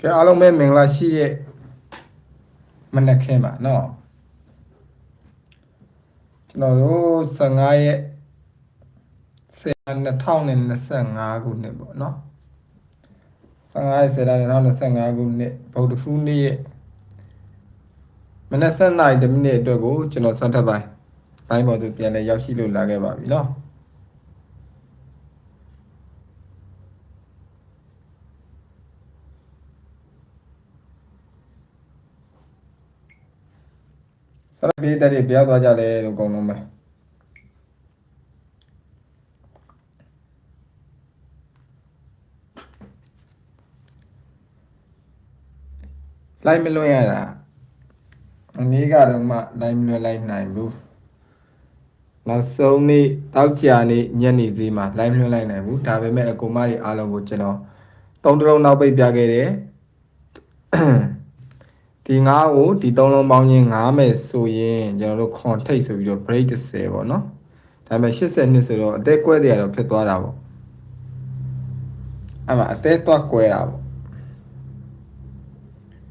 ကဲအားလုံးပဲမင်္ဂလာရှိရဲ့မနက်ခင်းပါเนาะကျွန်တော်တို့15ရက်10 2025ခုနှစ်ပေါ့เนาะ15ရက်10 2025ခုနှစ်ဗုဒ္ဓဖူးနေ့ရဲ့မနက်7:00နာရီတမိနစ်အတွက်ကိုကျွန်တော်ဆွမ်းထပ်ပိုင်းတိုင်းပေါ်သူပြန်လဲရောက်ရှိလို့လာခဲ့ပါပြီเนาะ ဆရာပြေးတဲ့တွေဘုရားသွားကြတယ်လို့အကုန်လုံးပဲလိုက်မလွှင့်ရတာအနည်းကတော့မှလိုက်မလွှင့်လိုက်နိုင်ဘူးနောက်ဆုံးနေ့တောက်ကြနေ့ညနေစီးမှာလိုက်မလွှင့်လိုက်နိုင်ဘူးဒါပေမဲ့အကူမတွေအားလုံးကိုကျွန်တော်သုံးတလုံးနောက်ပိတ်ပြခဲ့တယ် ဒီငါးကိုဒီသုံးလုံးပေါင်းချင်းငားမယ်ဆိုရင်ကျွန်တော်တို့ခွန်ထိတ်ဆိုပြီးတော့ break 30ပေါ့နော်ဒါပေမဲ့80နှစ်ဆိုတော့အသက်ကွဲတယ်ကတော့ဖြစ်သွားတာပေါ့အဲ့မှာအသက်သွားကွဲတာပေါ့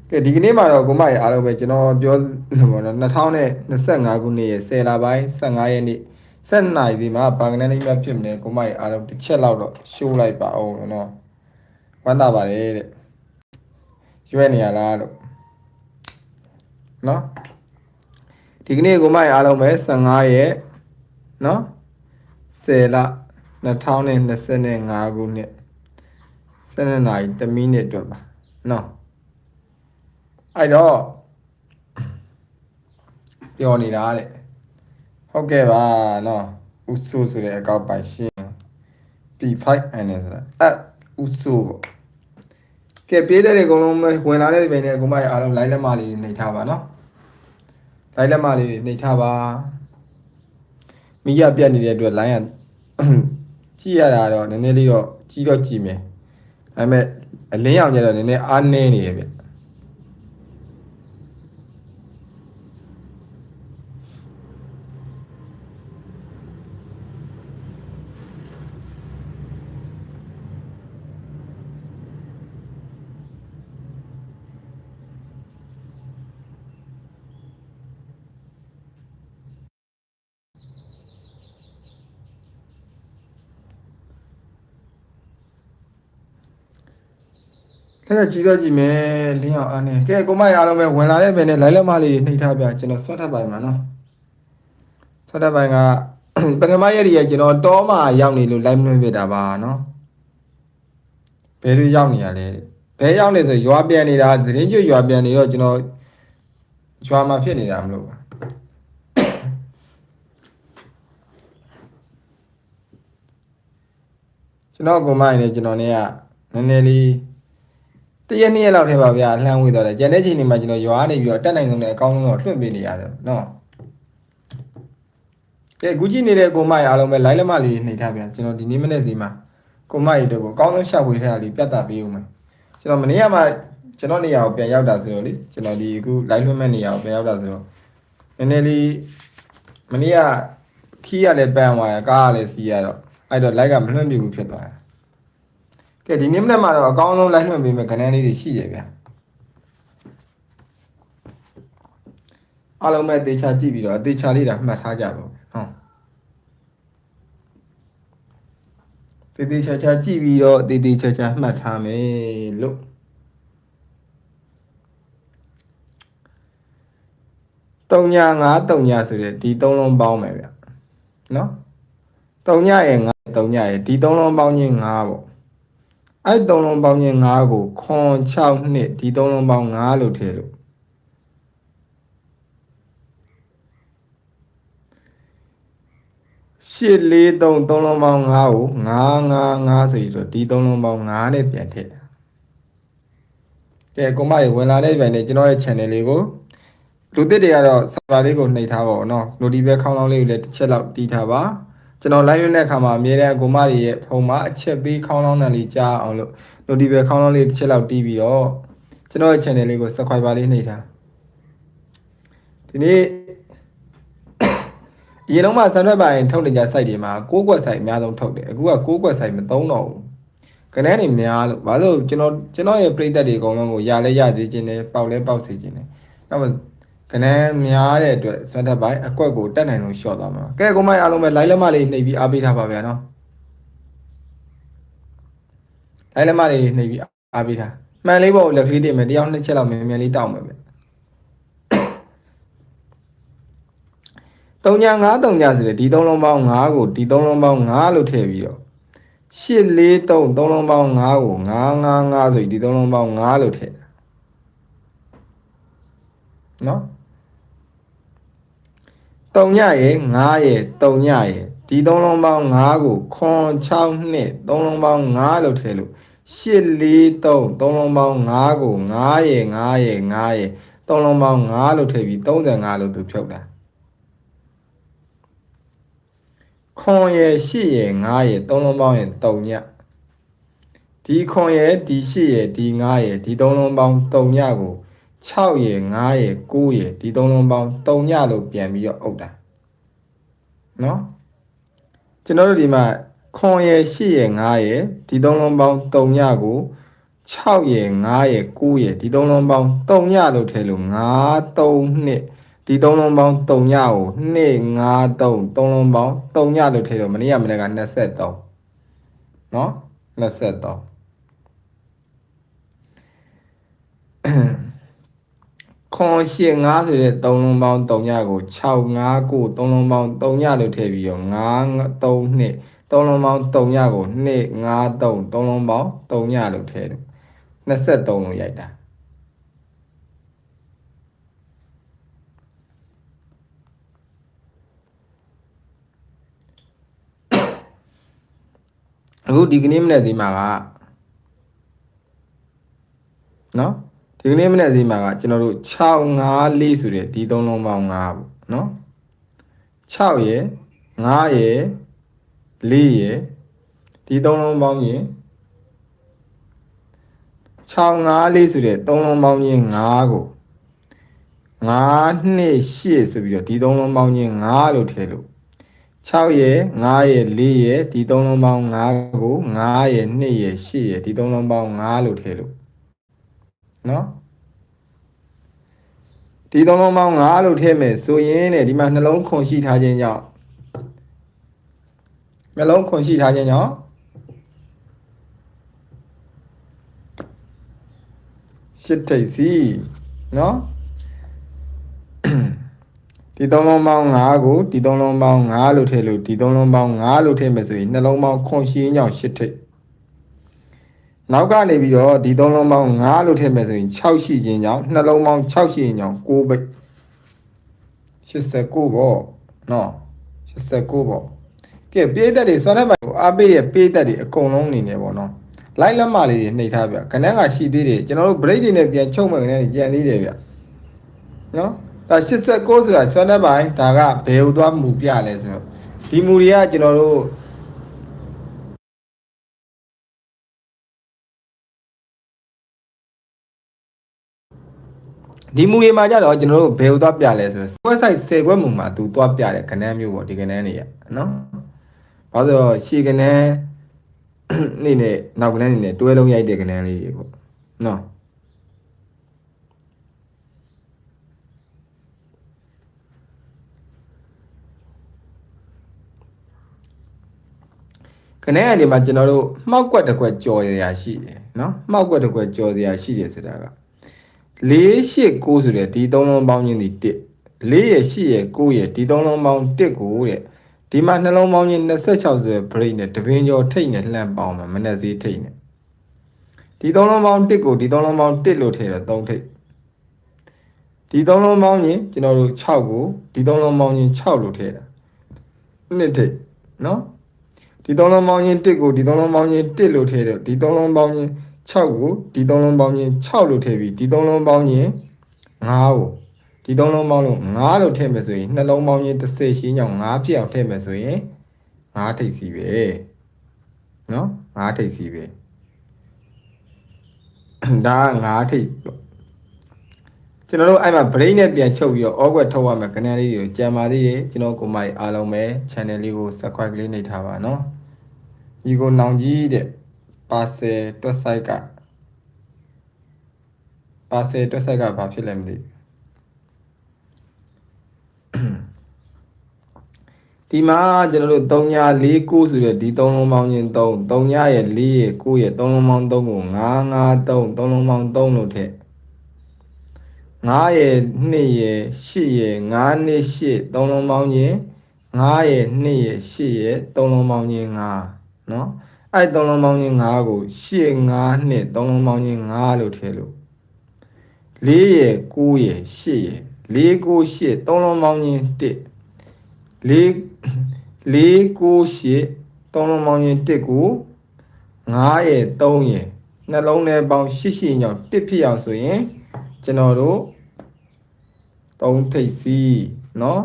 ကဲဒီကနေ့မှာတော့ကိုမရအားလုံးပဲကျွန်တော်ပြောပေါ့နော်2025ခုနှစ်ရဲ့10လပိုင်း15ရက်နေ့7နိုင်စီမှာဘာကနန်းလေးမြတ်ဖြစ်မလဲကိုမရအားလုံးတစ်ချက်လောက်တော့ရှိုးလိုက်ပါအောင်နော်ဝမ်းသာပါတယ်တဲ့ရွေးနေရလားလို့ နော်ဒီကနေ့ကိုမရအားလုံးပဲ15ရက်နော်10လ2025ခုနှစ်7နာရီ1မိနစ်အတွက်ပါနော်အဲ့တော့ပြောနေတာတဲ့ဟုတ်ကဲ့ပါနော်ဥဆုဆိုတဲ့အကောက်ပိုင်ရှင်း P5 and ဆိုတာအဲ့ဥဆုပေါ့ ကဲပြေးတဲ့တွေအကုန်လုံးပဲဝင်လာတဲ့ပြင်နဲ့ကိုမရအားလုံး line လက်မလေးနေထားပါနော်လိုင်းလက်မလေးတွေနှိပ်ထားပါမိရပြတ်နေတဲ့အတွက် line ကကြည့်ရတာတော့နည်းနည်းလေးတော့ကြီးတော့ကြည့်မယ်ဒါပေမဲ့အလင်းရောင်ကျတော့နည်းနည်းအားနည်းနေရဗျ အဲ့ဒါကြီးတော့ကြည့်မယ်လင်းအောင်အားနည်းကဲကိုမရအားလုံးပဲဝင်လာတဲ့ပြင်နဲ့လိုင်းလက်မလေးတွေနှိပ်ထားပြကျွန်တော်ဆွတ်ထပ်ပိုင်မှာနော်ဆွတ်ထပ်ပိုင်က ပထမရက်ကြီးကကျွန်တော်တောမှာရောက်နေလို့ live လွှင့်ပြတာပါနော်ဘယ်လိုရောက်နေရလဲတဲ့ဘယ်ရောက်နေဆိုရွာပြန်နေတာသတင်းကျွရွာပြန်နေတော့ကျွန်တော်ရွာမှာဖြစ်နေတာမလို့ပါ ကျွန်တော်ကိုမိုင်းနေကျွန်တော်เนี่ยနည်းနည်းလေး တရက်နှစ်ရက်လောက်ထဲပါဗျာလှမ်းဝေးသွားတယ်ကျန်တဲ့ချိန်တွေမှာကျွန်တော်ရွာနေပြီးတော့တက်နိုင်ဆုံးနဲ့အကောင်းဆုံးတော့လွှင့်ပေးနေရတယ်နော်ကဲအခုကြည့်နေတဲ့ကိုမိုင်းအားလုံးပဲ line လက်မလေးနှိပ်ထားဗျာကျွန်တော်ဒီနေ့မနေ့စီမှာကိုမိုင်းတို့ကိုအကောင်းဆုံးရှာဖွေထားတာလေးပြတ်တာပေးဦးမယ်ကျွန်တော်မနေ့ကမှကျွန်တော်နေရာကိုပြန်ရောက်တာဆိုတော့လေကျွန်တော်ဒီအခု line လွှင့်မဲ့နေရာကိုပြန်ရောက်တာဆိုတော့နည်းနည်းလေးမနေ့ကခီးရလဲပန်းသွားရကားရလဲစီးရတော့အဲ့တော့ like ကမလွှင့်ပြဘူးဖြစ်သွားတယ် ကဲဒီနေ့မနေ့မှာတော့အကောင်းဆုံးလိုက်လွှင့်ပေးမယ်ခဏလေးတွေရှိရဗျာအားလုံးပဲတေချာကြည့်ပြီးတော့တေချာလေးတာမှတ်ထားကြပါဦးနော်တေတေချာချာကြည့်ပြီးတော့တေတေချာချာမှတ်ထားမယ်လို့တုံညာငါတုံညာဆိုတဲ့ဒီသုံးလုံးပေါင်းမယ်ဗျနော်တုံညာရဲ့ငါတုံညာရဲ့ဒီသုံးလုံးပေါင်းချင်းငါပေါ့ အဲ့သုံးလုံးပေါင်းချင်း9ကိုခွန်6နှစ်ဒီသုံးလုံးပေါင်း9လို့ထည့်လို့ရှစ်လေးသုံးသုံးလုံးပေါင်း9ကို9 9 9ဆိုပြီးတော့ဒီသုံးလုံးပေါင်း9နဲ့ပြန်ထည့်တာကဲကိုမရေဝင်လာတဲ့ပြန်နဲ့ကျွန်တော်ရဲ့ channel လေးကိုလူသစ်တွေကတော့ server လေးကိုနှိပ်ထားပါဦးเนาะ notification ခေါင်းလောင်းလေးကိုလည်းတစ်ချက်လောက်တီးထားပါ ကျွန်တော် live တဲ့အခါမှာအမြဲတမ်းကိုမတွေရဲ့ဖုန်းမှာအချက်ပေးခေါင်းလောင်းတန်လေးကြားအောင်လို့ notification ခေါင်းလောင်းလေးတစ်ချက်လောက်တီးပြီးတော့ကျွန်တော်ရဲ့ channel လေးကို subscribe လေးနှိပ်ထားဒီနေ့အရင်တော့မှဆန်ထွက်ပိုင်းထုတ်နေကြ site တွေမှာ6ကွက် site အများဆုံးထုတ်တယ်အခုက6ကွက် site မသုံးတော့ဘူးကနန်းနေများလို့ဘာလို့ကျွန်တော်ကျွန်တော်ရဲ့ပြိသက်တွေအကုန်လုံးကိုရလဲရသေးခြင်းနဲ့ပေါက်လဲပေါက်စေခြင်းနဲ့အဲ့မှာ ကနန်းများတဲ့အတွက်စွမ်းတက်ပိုင်းအကွက်ကိုတက်နိုင်လို့ရှော့သွားမှာကဲကိုမိုက်အားလုံးပဲ live လက်မလေးနှိပ်ပြီးအားပေးထားပါဗျာနော် live လက်မလေးနှိပ်ပြီးအားပေးထားမှန်လေးပေါ့လက်ကလေးတင်မယ်တယောက်နှစ်ချက်လောက်မြန်မြန်လေးတောက်မယ်ဗျ3ည5 3ညဆိုတဲ့ဒီ3လုံးပေါင်း5ကိုဒီ3လုံးပေါင်း5လို့ထည့်ပြီးတော့8 4 3 3လုံးပေါင်း5ကို9 9 5ဆိုပြီးဒီ3လုံးပေါင်း5လို့ထည့်နော် 3ညရဲ့9ရဲ့3ညရဲ့ဒီ3လုံးပေါင်း5ကိုခွန်6နှစ်3လုံးပေါင်း5လို့ထည့်လို့8 4 3 3လုံးပေါင်း5ကို9ရဲ့9ရဲ့9ရဲ့3လုံးပေါင်း5လို့ထည့်ပြီး35လို့သူဖြုတ်တာခွန်ရဲ့8ရဲ့9ရဲ့3လုံးပေါင်းရဲ့3ညဒီခွန်ရဲ့ဒီ8ရဲ့ဒီ9ရဲ့ဒီ3လုံးပေါင်း3ညကို 6ရဲ့9ရဲ့9ရဲ့ဒီ3လုံးပေါင်း3ညလို့ပြန်ပြီးတော့အုပ်တာနော်ကျွန်တော်တို့ဒီမှာခွန်ရဲ့8ရဲ့9ရဲ့ဒီ3လုံးပေါင်း3ညကို6ရဲ့9ရဲ့9ရဲ့ဒီ3လုံးပေါင်း3ညလို့ထည့်လို့9 3နှစ်ဒီ3လုံးပေါင်း3ညကို2 5 3 3လုံးပေါင်း3ညလို့ထည့်လို့မနေ့ကမနေ့က23နော်23 ခွန်ရှင်း9ဆိုတဲ့3လုံးပေါင်း3ညကို6 5 9 3လုံးပေါင်း3ညလို့ထည့်ပြီးတော့9 3နှစ်3လုံးပေါင်း3ညကို2 5 3 3လုံးပေါင်း3ညလို့ထည့်တယ်23လို့ရိုက်တာအခုဒီကနေ့မနေ့စီမှာကနော် ဒီကနေ့မနေ့စီမှာကကျွန်တော်တို့6 5 4ဆိုတဲ့ဒီသုံးလုံးပေါင်း5ပေါ့နော်6ရယ်5ရယ်4ရယ်ဒီသုံးလုံးပေါင်းရင်6 5 4ဆိုတဲ့သုံးလုံးပေါင်းချင်း5ကို9 2 8ဆိုပြီးတော့ဒီသုံးလုံးပေါင်းချင်း5လို့ထည့်လို့6ရယ်9ရယ်4ရယ်ဒီသုံးလုံးပေါင်း5ကို9ရယ်2ရယ်8ရယ်ဒီသုံးလုံးပေါင်း5လို့ထည့်လို့ နော်ဒီသုံးလုံးပေါင်း9လို့ထည့်မယ်ဆိုရင်တဲ့ဒီမှာနှလုံးခွန်ရှိထားခြင်းကြောင့်နှလုံးခွန်ရှိထားခြင်းကြောင့်ရှစ်ထိပ်စီနော်ဒီသုံးလုံးပေါင်း9ကိုဒီသုံးလုံးပေါင်း9လို့ထည့်လို့ဒီသုံးလုံးပေါင်း9လို့ထည့်မယ်ဆိုရင်နှလုံးပေါင်းခွန်ရှိခြင်းကြောင့်ရှစ်ထိပ် နောက်ကနေပြီးတော့ဒီသုံးလုံးပေါင်း5လို့ထည့်မယ်ဆိုရင်6ရှိခြင်းကြောင့်နှလုံးပေါင်း6ရှိခြင်းကြောင့်9ပိတ်89ပေါ့နော်89ပေါ့ကဲပြေးသက်တွေစွမ်းတဲ့မှာအားပေးတဲ့ပြေးသက်တွေအကုန်လုံးနေနေပေါ့နော်လိုက်လက်မလေးတွေနှိပ်ထားဗျခဏကရှိသေးတယ်ကျွန်တော်တို့ break တွေနဲ့ပြန်ချုပ်မယ်ခဏကြံသေးတယ်ဗျနော်ဒါ89ဆိုတာစွမ်းတဲ့ပိုင်းဒါကဘယ်ဟိုသွားမူပြလဲဆိုတော့ဒီမူတွေကကျွန်တော်တို့ ဒီမူတွေမှာကြတော့ကျွန်တော်တို့ဘယ်ဟိုသွားပြလဲဆိုတော့ website 10ခွဲမူမှာသူသွားပြတယ်ခဏမျိုးပေါ့ဒီခဏနေရနော်ဘာလို့ဆိုရှေခဏနေနဲ့နောက်ခဏနေနဲ့တွဲလုံးရိုက်တဲ့ခဏလေးတွေပေါ့နော်ခဏအနေမှာကျွန်တော်တို့မှောက်ကွက်တစ်ကွက်ကြော်ရရာရှိတယ်နော်မှောက်ကွက်တစ်ကွက်ကြော်ရရာရှိတယ်ဆိုတာက 4 8 9ဆိုတဲ့ဒီသုံးလုံးပေါင်းချင်းဒီ1 4ရဲ့8ရဲ့9ရဲ့ဒီသုံးလုံးပေါင်း1ကိုတဲ့ဒီမှာနှလုံးပေါင်းချင်း26ဆိုတဲ့ break နဲ့တပင်းကျော်ထိတ်နဲ့လှမ်းပေါင်းမှာမနဲ့စည်းထိတ်နဲ့ဒီသုံးလုံးပေါင်း1ကိုဒီသုံးလုံးပေါင်း1လို့ထည့်တော့3ထိတ်ဒီသုံးလုံးပေါင်းချင်းကျွန်တော်တို့6ကိုဒီသုံးလုံးပေါင်းချင်း6လို့ထည့်တာနှစ်ထိတ်နော်ဒီသုံးလုံးပေါင်းချင်း1ကိုဒီသုံးလုံးပေါင်းချင်း1လို့ထည့်တယ်ဒီသုံးလုံးပေါင်းချင်း 6ကိုဒီသုံးလုံးပေါင်းချင်း6လို့ထည့်ပြီးဒီသုံးလုံးပေါင်းချင်း5ကိုဒီသုံးလုံးပေါင်းလို့5လို့ထည့်မယ်ဆိုရင်နှလုံးပေါင်းချင်း30ရှင်းကြောင့်5ဖြစ်အောင်ထည့်မယ်ဆိုရင်5ထိပ်စီပဲနော်5ထိပ်စီပဲဒါ5ထိပ်ကျွန်တော်တို့အဲ့မှာ brain နဲ့ပြန်ချုပ်ပြီးတော့ awkward ထုတ်ရမယ်ကနေလေးတွေကိုကြံပါသေးတယ်ကျွန်တော်ကိုမိုက်အားလုံးပဲ channel လေးကို subscribe လေးနှိပ်ထားပါနော်ညီကိုနောင်ကြီးတဲ့ ပါဆယ်တွက်ဆိုင်ကပါဆယ်တွက်ဆိုင်ကဘာဖြစ်လဲမသိဘူးဒီမှာကျွန်တော်တို့3ညာ4 9ဆိုတဲ့ဒီ3လုံးပေါင်းချင်း3 3ညာရဲ့4ရဲ့9ရဲ့3လုံးပေါင်း3ကို9 5 3 3လုံးပေါင်း3လို့ထည့်9ရဲ့2ရဲ့8ရဲ့9နဲ့8 3လုံးပေါင်းချင်း9ရဲ့2ရဲ့8ရဲ့3လုံးပေါင်းချင်း9เนาะ အဲ့3လုံးပေါင်းချင်း9ကို8 9နဲ့3လုံးပေါင်းချင်း9လို့ထည့်လို့4ရဲ့9ရဲ့8ရဲ့4 9 8 3လုံးပေါင်းချင်း1 4 4 9 8 3လုံးပေါင်းချင်း1ကို9ရဲ့3ရဲ့နှလုံးထဲပေါင်း8 8ညောင်း1ဖြစ်အောင်ဆိုရင်ကျွန်တော်တို့3ထိပ်စီးเนาะ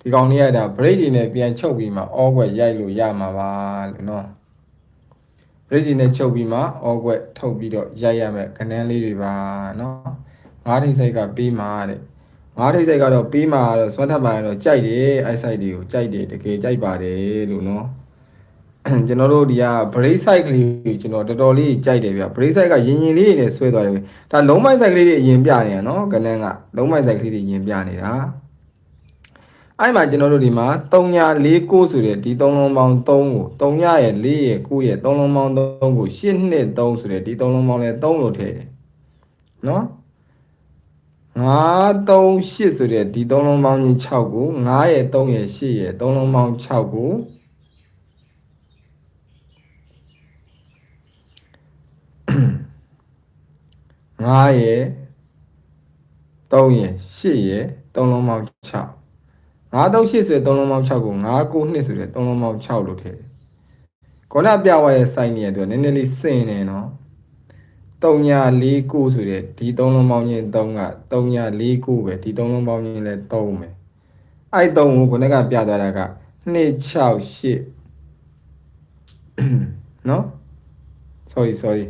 ဒီကောင်လေးရတာ break တွေနဲ့ပြန်ချုပ်ပြီးမှအောကွက်ရိုက်လို့ရမှာပါလို့เนาะ break တွေနဲ့ချုပ်ပြီးမှအောကွက်ထုတ်ပြီးတော့ရိုက်ရမယ်ခဏန်းလေးတွေပါเนาะငါးထိပ်စိတ်ကပြီးမှတဲ့ငါးထိပ်စိတ်ကတော့ပြီးမှတော့စွမ်းထပ်ပါရင်တော့ကြိုက်တယ်အဲ့ site တွေကိုကြိုက်တယ်တကယ်ကြိုက်ပါတယ်လို့เนาะ ကျွန်တော်တို့ဒီက brake side ကလေးကိုကျွန်တော်တော်တော်လေးကြိုက်တယ်ဗျ brake side ကရင်ရင်လေးနဲ့ဆွဲသွားတယ်ဗျဒါလုံးမိုင်း side ကလေးတွေအရင်ပြနေတာနော်ကနန်းကလုံးမိုင်း side ကလေးတွေရင်ပြနေတာ အဲ့မှာကျွန်တော်တို့ဒီမှာ3ညာ4 9ဆိုတဲ့ဒီ3လုံးပေါင်း3ကို3ညာရဲ့4ရဲ့9ရဲ့3လုံးပေါင်း3ကို8နှစ်3ဆိုတဲ့ဒီ3လုံးပေါင်းလဲ3လို့ထည့်တယ်နော်9 3 8ဆိုတဲ့ဒီ3လုံးပေါင်းချင်း6ကို9ရဲ့3ရဲ့8ရဲ့3လုံးပေါင်း6ကို9ရယ်3ရယ်8ရယ်3လုံးပေါင်း6 9 3 8ဆိုတဲ့3လုံးပေါင်း6ကို9 9 2ဆိုတဲ့3လုံးပေါင်း6လို့ထည့်တယ်။ခေါင်းကပြသွားတဲ့ site နေရတော့နည်းနည်းလေးစင်နေနော်။3ညာ4 9ဆိုတဲ့ဒီ3လုံးပေါင်းချင်း3က3ညာ4 9ပဲဒီ3လုံးပေါင်းချင်းလဲ3ပဲ။အဲ့3ကိုခေါင်းကပြသွားတာက2 6 8နော် sorry sorry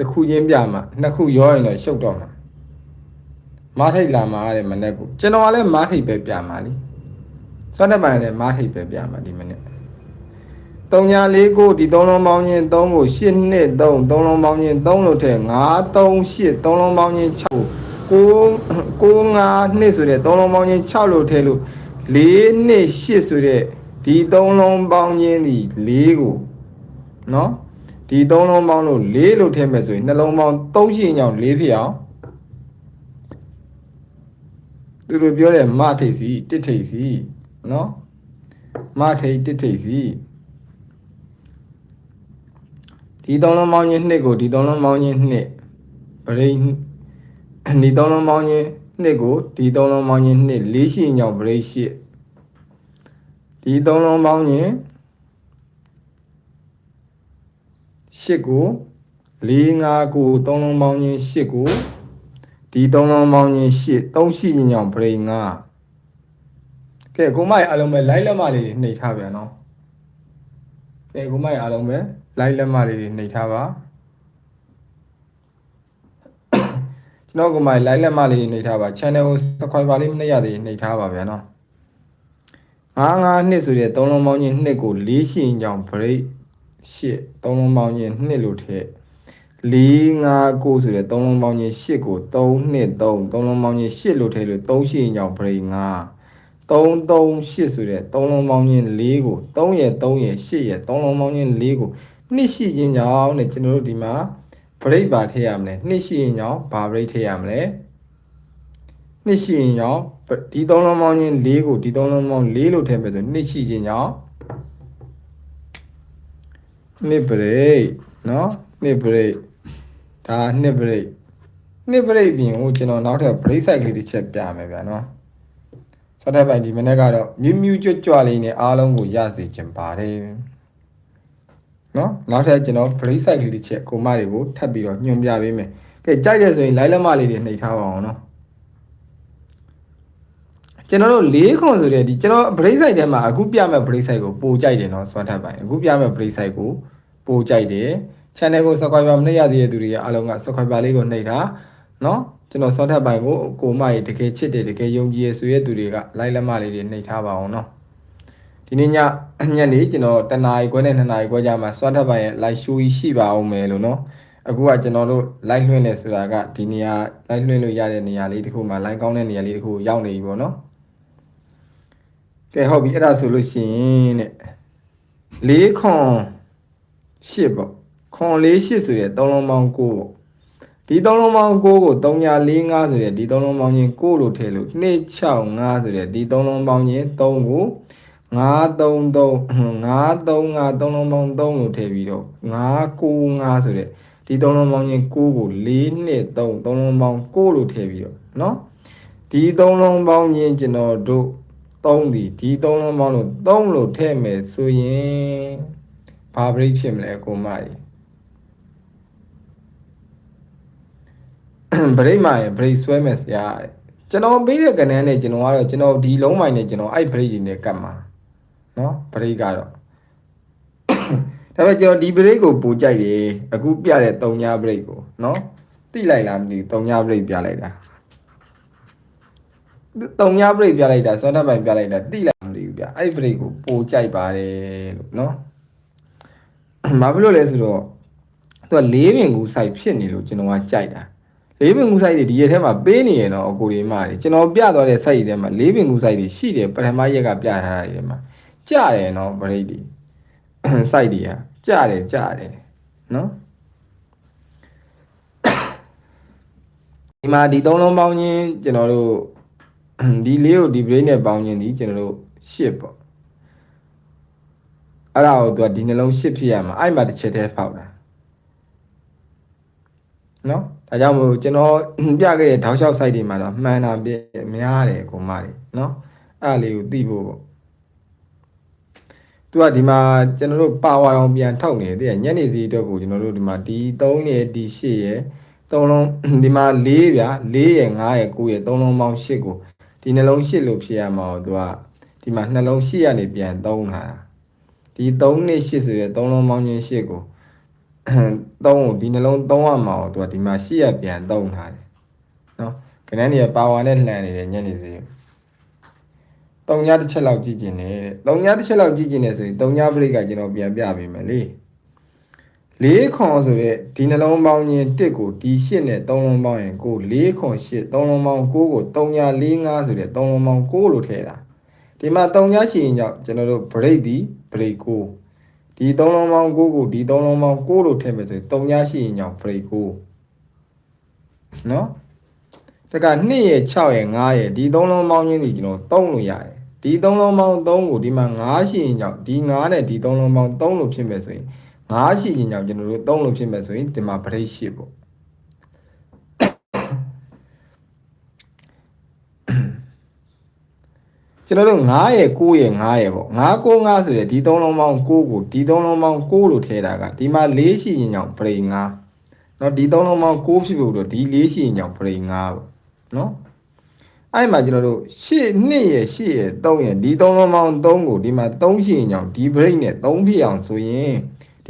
တစ်ခုချင်းပြမှာနှစ်ခုရောရင်တော့ရှုပ်တော့မှာမားထိတ်လာမှာတဲ့မနေ့ကကျွန်တော်ကလည်းမားထိတ်ပဲပြမှာလीစွမ်းတဲ့ပိုင်းလည်းမားထိတ်ပဲပြမှာဒီမနေ့3ညာ4ကိုဒီ3လုံးပေါင်းချင်း3ကို8နှစ်3 3လုံးပေါင်းချင်း3လို့ထည့်9 3 8 3လုံးပေါင်းချင်း6ကို9 9နှစ်ဆိုတဲ့3လုံးပေါင်းချင်း6လို့ထည့်လို့4နှစ်8ဆိုတဲ့ဒီ3လုံးပေါင်းချင်းဒီ4ကိုနော် ဒီသုံးလုံးပေါင်းလို့၄လို့ထည့်မယ်ဆိုရင်နှလုံးပေါင်း၃ရှိရင်ကြောင့်၄ဖြစ်အောင်သူတို့ပြောတယ်မထိတ်စီတစ်ထိတ်စီနော်မထိတ်တစ်ထိတ်စီဒီသုံးလုံးပေါင်းချင်းနှစ်ကိုဒီသုံးလုံးပေါင်းချင်းနှစ်ဗရိတ်ဒီသုံးလုံးပေါင်းချင်းနှစ်ကိုဒီသုံးလုံးပေါင်းချင်းနှစ်၄ရှိရင်ကြောင့်ဗရိတ်ရှိဒီသုံးလုံးပေါင်းချင်း 8ကို4 5ကို3လုံးပေါင်းချင်း8ကိုဒီ3လုံးပေါင်းချင်း8 3ရှိရင်ကြောင့် brain 5ကဲကိုမိုက်အားလုံးပဲ line လက်မလေးနှိပ်ထားပြန်နော်ကဲကိုမိုက်အားလုံးပဲ line လက်မလေးနှိပ်ထားပါကျွန်တော်ကိုမိုက် line လက်မလေးနှိပ်ထားပါ channel ကို subscribe လေးမနှိပ်ရသေးနှိပ်ထားပါဗျာနော်9 9နှစ်ဆိုတဲ့3လုံးပေါင်းချင်း2ကို4ရှိရင်ကြောင့် break 8သုံးလုံးပေါင်းချင်း2လို့ထည့်4 5 9ဆိုတဲ့သုံးလုံးပေါင်းချင်း8ကို3 2 3သုံးလုံးပေါင်းချင်း8လို့ထည့်လို့3ရှိရင်ကြောင့် break 5 3 3 8ဆိုတဲ့သုံးလုံးပေါင်းချင်း4ကို3ရဲ့3ရဲ့8ရဲ့သုံးလုံးပေါင်းချင်း4ကိုနှစ်ရှိခြင်းကြောင့်တဲ့ကျွန်တော်တို့ဒီမှာ break ပါထည့်ရမလဲနှစ်ရှိရင်ကြောင့်ဘာ break ထည့်ရမလဲနှစ်ရှိရင်ကြောင့်ဒီသုံးလုံးပေါင်းချင်း4ကိုဒီသုံးလုံးပေါင်း4လို့ထည့်မယ်ဆိုနှစ်ရှိခြင်းကြောင့် နှစ်ဘရိတ်နော်နှစ်ဘရိတ်ဒါနှစ်ဘရိတ်နှစ်ဘရိတ်ပြင်ကိုကျွန်တော်နောက်ထပ်ဘရိတ်ဆိုင်ကလေးတစ်ချက်ပြမယ်ဗျာနော်ဆော့တဲ့ပိုင်ဒီမနေ့ကတော့မြူးမြူးကြွကြွလေးနဲ့အားလုံးကိုရစေချင်ပါတယ်နော်နောက်ထပ်ကျွန်တော်ဘရိတ်ဆိုင်ကလေးတစ်ချက်ကိုမတွေကိုထပ်ပြီးတော့ညွှန်ပြပေးမယ်ကဲကြိုက်တယ်ဆိုရင် line လက်မလေးတွေနှိပ်ထားပါအောင်နော် ကျွန်တော်တို့၄ခွန်ဆိုတဲ့ဒီကျွန်တော် break site ထဲမှာအခုပြမဲ့ break site ကိုပိုကြိုက်တယ်နော်စွမ်းထပ်ပိုင်းအခုပြမဲ့ break site ကိုပိုကြိုက်တယ် channel ကို subscribe မနှိပ်ရသေးတဲ့သူတွေအားလုံးက subscribe လေးကိုနှိပ်တာနော်ကျွန်တော်စွမ်းထပ်ပိုင်းကိုကိုမကြီးတကယ်ချစ်တယ်တကယ်ယုံကြည်ရဆိုတဲ့သူတွေက like လက်မလေးတွေနှိပ်ထားပါအောင်နော်ဒီနေ့ညညနေကျွန်တော်တနာရီခွဲနဲ့နှစ်နာရီခွဲကြာမှစွမ်းထပ်ပိုင်းရဲ့ live show ကြီးရှိပါအောင်မယ်လို့နော်အခုကကျွန်တော်တို့ live လွှင့်နေဆိုတာကဒီနေရာ live လွှင့်လို့ရတဲ့နေရာလေးတခုမှာ live ကောင်းတဲ့နေရာလေးတခုရောက်နေပြီပေါ့နော် ကဲဟုတ်ပြီအဲ့ဒါဆိုလို့ရှိရင်တဲ့၄ခွန်၈ပေါ့ခွန်၄၈ဆိုတဲ့သုံးလုံးပေါင်း9ပေါ့ဒီသုံးလုံးပေါင်း9ကို345ဆိုတဲ့ဒီသုံးလုံးပေါင်းချင်း9လို့ထည့်လို့265ဆိုတဲ့ဒီသုံးလုံးပေါင်းချင်း3ကို933 935သုံးလုံးပေါင်း3လို့ထည့်ပြီးတော့995ဆိုတဲ့ဒီသုံးလုံးပေါင်းချင်း9ကို423သုံးလုံးပေါင်း9လို့ထည့်ပြီးတော့เนาะဒီသုံးလုံးပေါင်းချင်းကျွန်တော်တို့ 3ဒီဒီ3လုံးပေါင်းလို့3လို့ထည့်မယ်ဆိုရင်ဘာဘရိတ်ဖြစ်မလဲကိုမကြီးဘရိတ်မှရင်ဘရိတ်ဆွဲမယ်ဆရာတဲ့ကျွန်တော်ပေးတဲ့ကဏ္ဍနဲ့ကျွန်တော်ကတော့ကျွန်တော်ဒီလုံးမိုင်နဲ့ကျွန်တော်အဲ့ဘရိတ်ကြီးနဲ့ကတ်မှာနော်ဘရိတ်ကတော့ဒါပေမဲ့ကျွန်တော်ဒီဘရိတ်ကိုပူကြိုက်တယ်အခုပြတဲ့၃ညဘရိတ်ကိုနော်တိလိုက်လားမသိ၃ညဘရိတ်ပြလိုက်တာ တုံညာဘရိတ်ပြလိုက်တာဆွမ်းတက်ပိုင်ပြလိုက်တာတိလိုက်မသိဘူးဗျအဲ့ဘရိတ်ကိုပိုကြိုက်ပါတယ်လို့နော်ဘာဖြစ်လို့လဲဆိုတော့သူကလေးပင်ကူဆိုင်ဖြစ်နေလို့ကျွန်တော်ကကြိုက်တာလေးပင်ကူဆိုင်တွေဒီရက်ထဲမှာပေးနေရင်တော့အကိုတွေမှတယ်ကျွန်တော်ပြသွားတဲ့ဆိုင်တွေထဲမှာလေးပင်ကူဆိုင်တွေရှိတယ်ပထမရက်ကပြထားတာတွေမှာကြတယ်နော်ဘရိတ်တွေဆိုင်တွေကကြတယ်ကြတယ်နော်ဒီမှာဒီသုံးလုံးပေါင်းချင်းကျွန်တော်တို့ ဒီလေးကိုဒီဗရိတ်နဲ့ပေါင်းချင်းဒီကျွန်တော်တို့ရှစ်ပေါ့အဲ့ဒါကိုသူကဒီနှလုံးရှစ်ဖြစ်ရမှာအဲ့မှာတစ်ချက်တည်းဖောက်တာနော်ဒါကြောင့်မို့ကျွန်တော်ပြခဲ့တဲ့တောက်လျှောက် site တွေမှာတော့မှန်တာပြများတယ်ကိုမတွေနော်အဲ့လေးကိုသိဖို့ပေါ့သူကဒီမှာကျွန်တော်တို့ပါဝါအောင်ပြန်ထောက်နေတယ်ညနေစီအတွက်ကိုကျွန်တော်တို့ဒီမှာဒီ3ရယ်ဒီ8ရယ်3လုံးဒီမှာ4ဗျာ4ရယ်5ရယ်9ရယ်3လုံးပေါင်း8ကို ဒီနှလုံး8လို့ဖြစ်ရမှာတော့သူကဒီမှာနှလုံး8ရနေပြန်3ထားတာဒီ3နဲ့8ဆိုရယ်3လုံးပေါင်းချင်း8ကိုသုံးကိုဒီနှလုံးသုံးရမှာတော့သူကဒီမှာရှေ့ရပြန်သုံးထားတယ်နော်ခဏနေရပါဝါနဲ့လှန်နေတယ်ညနေစီတုံညာတစ်ချက်လောက်ကြည့်ကျင်တယ်တဲ့တုံညာတစ်ချက်လောက်ကြည့်ကျင်တယ်ဆိုရင်တုံညာပရိတ်ကကျွန်တော်ပြန်ပြပေးမယ်လေ လေးခွန်ဆိုတဲ့ဒီနှလုံးပေါင်းချင်းတစ်ကိုဒီရှစ်နဲ့သုံးလုံးပေါင်းရင်ကိုလေးခွန်ရှစ်သုံးလုံးပေါင်းကိုကိုတုံညာလေးငါဆိုတဲ့သုံးလုံးပေါင်းကိုလို့ထည့်တာဒီမှာတုံညာရှိရင်ကြောင့်ကျွန်တော်တို့ဘရိတ်ဒီဘရိတ်ကိုဒီသုံးလုံးပေါင်း9ကိုဒီသုံးလုံးပေါင်း9လို့ထည့်မယ်ဆိုရင်3ညရှိရင်ညောင် break 9နော်တက2ရဲ့6ရဲ့5ရဲ့ဒီသုံးလုံးပေါင်းချင်းစီကျွန်တော်3လို့ရတယ်ဒီသုံးလုံးပေါင်း3ကိုဒီမှာ5ရှိရင်ညောင်ဒီ5နဲ့ဒီသုံးလုံးပေါင်း3လို့ဖြစ်မယ်ဆိုရင် 5ရှိရင်ညောင်ကျွန်တော်တို့3လို့ဖြစ်မယ်ဆိုရင်ဒီမှာ break 8ပေါ့ကျွန်တော်တို့9ရဲ့9ရဲ့9ရဲ့ပေါ့9 9 9ဆိုတဲ့ဒီသုံးလုံးပေါင်း9ကိုဒီသုံးလုံးပေါင်း9လို့ထည့်တာကဒီမှာ4ရှိရင်ကြောင့် brain 9เนาะဒီသုံးလုံးပေါင်း9ဖြစ်ဖို့တော့ဒီ4ရှိရင်ကြောင့် brain 9ပေါ့เนาะအဲ့မှာကျွန်တော်တို့8 2ရဲ့8ရဲ့3ရဲ့ဒီသုံးလုံးပေါင်း3ကိုဒီမှာ3ရှိရင်ကြောင့်ဒီ brain နဲ့3ဖြစ်အောင်ဆိုရင်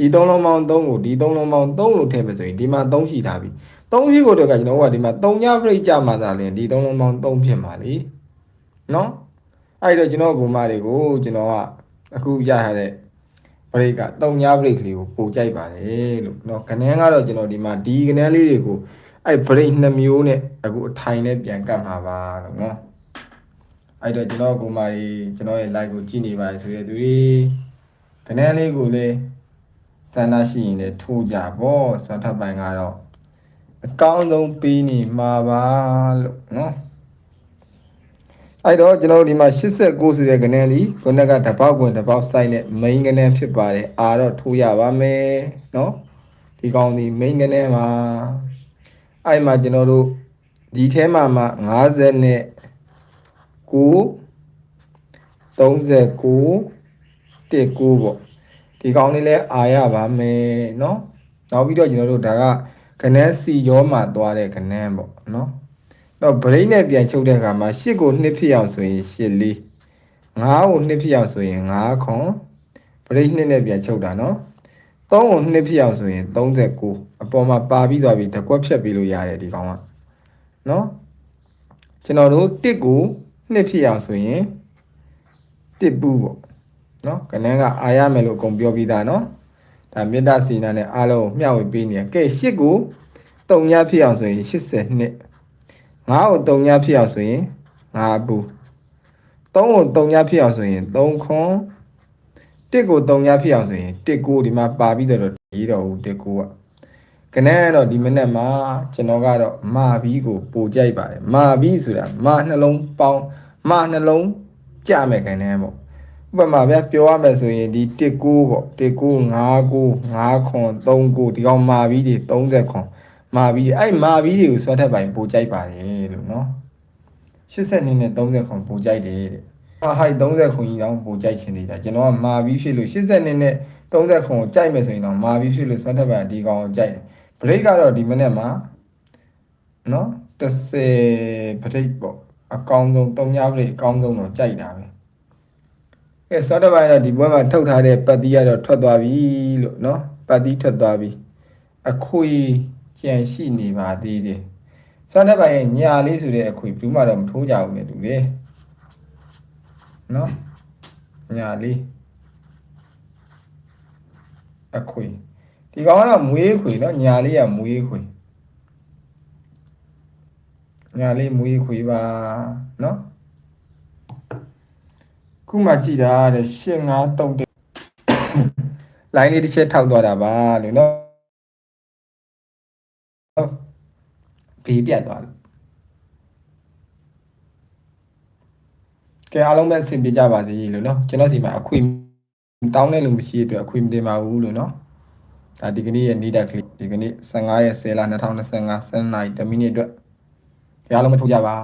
ဒီသုံးလုံးပေါင်း3ကိုဒီသုံးလုံးပေါင်း3လို့ထည့်မယ်ဆိုရင်ဒီမှာ3ရှိထားပြီ3ဖြစ်ဖို့တော့ကကျွန်တော်ကဒီမှာ3ည break ကြမှာသာလင်ဒီသုံးလုံးပေါင်း3ဖြစ်မှာလीเนาะအဲ့တော့ကျွန်တော်ကိုမတွေကိုကျွန်တော်ကအခုရထားတဲ့ break ကတုံညာ break လေးကိုပို့ကြိုက်ပါတယ်လို့เนาะခဏန်းကတော့ကျွန်တော်ဒီမှာဒီခဏန်းလေးတွေကိုအဲ့ break နှစ်မျိုးနဲ့အခုအထိုင်နဲ့ပြန်ကတ်မှာပါလို့เนาะအဲ့တော့ကျွန်တော်ကိုမတွေကျွန်တော်ရဲ့ live ကိုကြည့်နေပါဆိုရတဲ့သူတွေခဏန်းလေးကိုလည်း ဆန္ဒရှိရင်လည်းထိုးကြပေါ့ဆိုတော့ထပ်ပိုင်းကတော့အကောင်းဆုံးပေးနေမှာပါလို့နော်အဲ့တော့ကျွန်တော်တို့ဒီမှာ89ဆိုတဲ့ကဏ္ဍဒီခုနကတပောက်ဝင်တပောက် site နဲ့ main ကဏ္ဍဖြစ်ပါတယ်အာတော့ထိုးရပါမယ်နော်ဒီကောင်းဒီ main ကဏ္ဍမှာအဲ့မှာကျွန်တော်တို့ဒီထဲမှာမှ50နဲ့9 39 19ပေါ့ ဒီကောင်လေးလဲအာရပါမယ်เนาะနောက်ပြီးတော့ကျွန်တော်တို့ဒါကကဏ္ဍစီရောမှာသွားတဲ့ကဏ္ဍပေါ့เนาะတော့ brain နဲ့ပြန်ချုပ်တဲ့အခါမှာ8ကို2ဖြစ်အောင်ဆိုရင်8လေး9ကို2ဖြစ်အောင်ဆိုရင်9ခွန် brain 2နဲ့ပြန်ချုပ်တာနော်3ကို2ဖြစ်အောင်ဆိုရင်39အပေါ်မှာပါပြီးသွားပြီတကွက်ဖြတ်ပြီးလို့ရတယ်ဒီကောင်က နော်ကျွန်တော်တို့တစ်ကိုနှစ်ဖြစ်အောင်ဆိုရင်တစ်ပူပေါ့ နော်ကနန်းကအာရမယ်လို့အကုန်ပြောပြီးသားနော်ဒါမေတ္တာစီနာနဲ့အားလုံးမျှဝေပေးနေရကဲရှစ်ကိုတုံညဖြစ်အောင်ဆိုရင်80နှစ်ငါးကိုတုံညဖြစ်အောင်ဆိုရင်ငါးဘူးသုံးကိုတုံညဖြစ်အောင်ဆိုရင်3ခွန်တစ်ကိုတုံညဖြစ်အောင်ဆိုရင်တစ်ကိုဒီမှာပါပြီးတော့ရေးတော့ဦးတစ်ကိုကကနန်းကတော့ဒီမနေ့မှာကျွန်တော်ကတော့မာဘီကိုပိုကြိုက်ပါတယ်မာဘီဆိုတာမာနှလုံးပေါင်းမာနှလုံးကြမဲ့ကနန်းပေါ့ ဥပမာဗျာပြောရမယ်ဆိုရင်ဒီ1ကိုပေါ့1ကို5ကို5ခွန်3ကိုဒီကောင်မာဘီတွေ30ခွန်မာဘီတွေအဲ့မာဘီတွေကိုဆွဲထက်ပိုင်ပိုကြိုက်ပါတယ်လို့နော်80နှစ်နဲ့30ခွန်ပိုကြိုက်တယ်တဲ့ဟာဟိုက်30ခွန်ကြီးတောင်ပိုကြိုက်ချင်သေးတာကျွန်တော်ကမာဘီဖြစ်လို့80နှစ်နဲ့30ခွန်ကိုကြိုက်မယ်ဆိုရင်တော့မာဘီဖြစ်လို့ဆွဲထက်ပိုင်ဒီကောင်ကိုကြိုက်တယ်ဘရိတ်ကတော့ဒီမနေ့မှာနော်30ဘရိတ်ပေါ့အကောင်းဆုံး3ညဘရိတ်အကောင်းဆုံးတော့ကြိုက်တာပဲ အဲစောတပိုင်းတော့ဒီဘွဲမှာထုတ်ထားတဲ့ပတ်တီးကတော့ထွက်သွားပြီလို့နော်ပတ်တီးထွက်သွားပြီအခွေကြံရှိနေပါသေးတယ်စောတပိုင်းရဲ့ညာလေးဆိုတဲ့အခွေဘူးမှတော့မထိုးကြဘူးလေတူတယ်နော်ညာလေးအခွေဒီကောင်ကတော့မွေးခွေနော်ညာလေးကမွေးခွေညာလေးမွေးခွေပါနော် ခုမှကြည်တာတဲ့ရှင်းငါတုံတဲ့လိုင်းလေးတစ်ချက်ထောက်သွားတာပါလို့နော်ဟုတ်ဘေးပြတ်သွားလို့ကဲအားလုံးပဲအဆင်ပြေကြပါစေလို့နော်ကျွန်တော်စီမှာအခွေတောင်းတဲ့လူမရှိတဲ့အတွက်အခွေမတင်ပါဘူးလို့နော်ဒါဒီကနေ့ရဲ့နေ့တက်ကလေးဒီကနေ့15ရက်10လ2025 7နာရီ10မိနစ်အတွက်ကြားလုံးမထုတ်ကြပါ